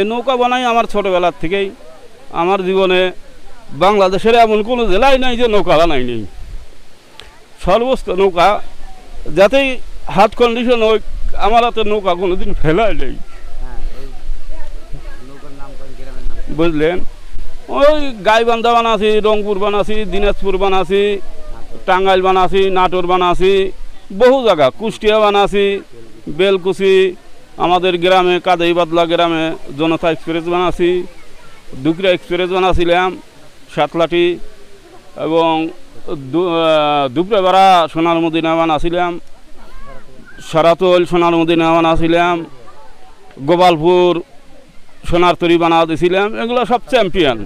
এই নৌকা বানাই আমার ছোটবেলার থেকেই। আমার জীবনে বাংলাদেশের এমন কোনো জেলায় নাই যে নৌকা বানাই নেই। সর্বস্ত নৌকা, যাতেই হাত কন্ডিশন ওই আমার হাতে নৌকা কোনোদিন ফেলায় নেই। বুঝলেন? ওই গাইবান্ধা বানাছি, রংপুর বানাছি, দিনাজপুর বানাছি, টাঙ্গাইল বানাছি, নাটোর বানাছি, বহু জায়গা, কুষ্টিয়া বানাছি, বেলকুচি আমাদের গ্রামে কাদাই বাদলা গ্রামে জনতা এক্সপ্রেস বানাছি, দুকরা এক্সপ্রেস বানাছিলাম, সাতলাটি এবং দুপুরেবেড়া সোনার মদিনা বানাছিলাম, সারাতল সোনার মদিনা বানাছিলাম, গোপালপুর সোনার তরি বানা দিয়েছিলাম এগুলো সব চ্যাম্পিয়ন।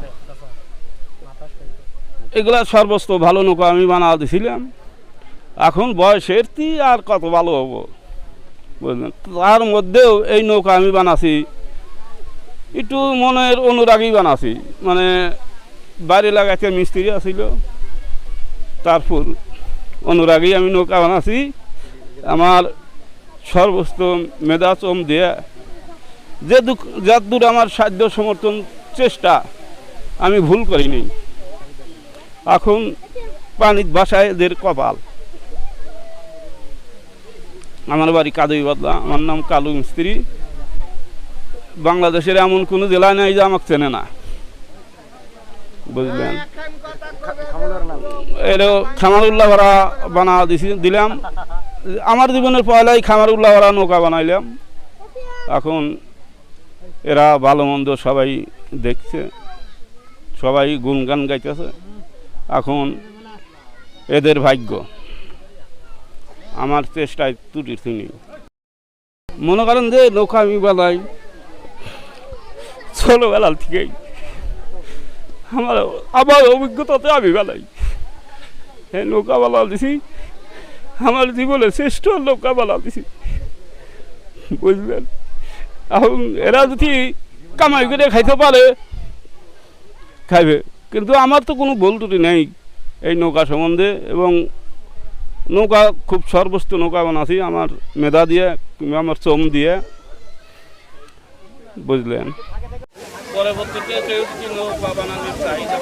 এগুলা সর্বস্ত ভালো নৌকা আমি বানা দিয়েছিলাম এখন বয়সের তি আর কত ভালো হব? বুঝলেন তার মধ্যেও এই নৌকা আমি বানাছি। একটু মনের অনুরাগী বানাছি। মানে বাইরে লাগাইতে মিস্ত্রি আছিল তারপর অনুরাগী আমি নৌকা বানাছি। আমার সর্বস্ত মেধা চম দিয়ে যে যার দূর আমার সাধ্য সমর্থন চেষ্টা, আমি ভুল করিনি। এখন পানির বাসায় এদের কপাল। আমার বাড়ি কাদুই বদলা আমার নাম কালু মিস্ত্রি। বাংলাদেশের এমন কোনো জেলা নাই যে আমাকে চেনে না। বুঝলেন? খামলার খামার ভরা বানা দিছি দিলাম। আমার জীবনের পয়লাই খামারুল্লাহ ভরা নৌকা বানাইলাম। এখন এরা ভালো মন্দ সবাই দেখছে। সবাই গুনগান গাইতেছে। এখন এদের ভাগ্য। আমার চেষ্টায় ত্রুটির তিনি মনে করেন যে নৌকা আমি বানাই ছোটবেলার থেকেই আমার আমার অভিজ্ঞতাতে আমি বানাই এই নৌকা বানা দিছি, আমার জীবনে শ্রেষ্ঠ নৌকা বানা দিছি। বুঝলেন? এখন এরা যদি কামাই করে খাইতে পারে, খাইবে। কিন্তু আমার তো কোনো ভুল ত্রুটি নেই এই নৌকা সম্বন্ধে এবং নৌকা খুব সর্বস্ত নৌকা বানাছি, আমার মেধা দিয়ে কিংবা আমার চম দিয়ে। বুঝলেন? কেউ নৌকা বানানোর চাহিদা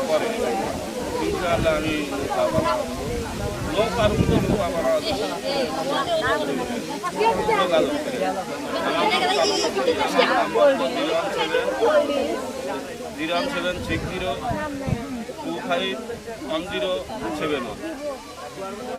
জিরো সেভেন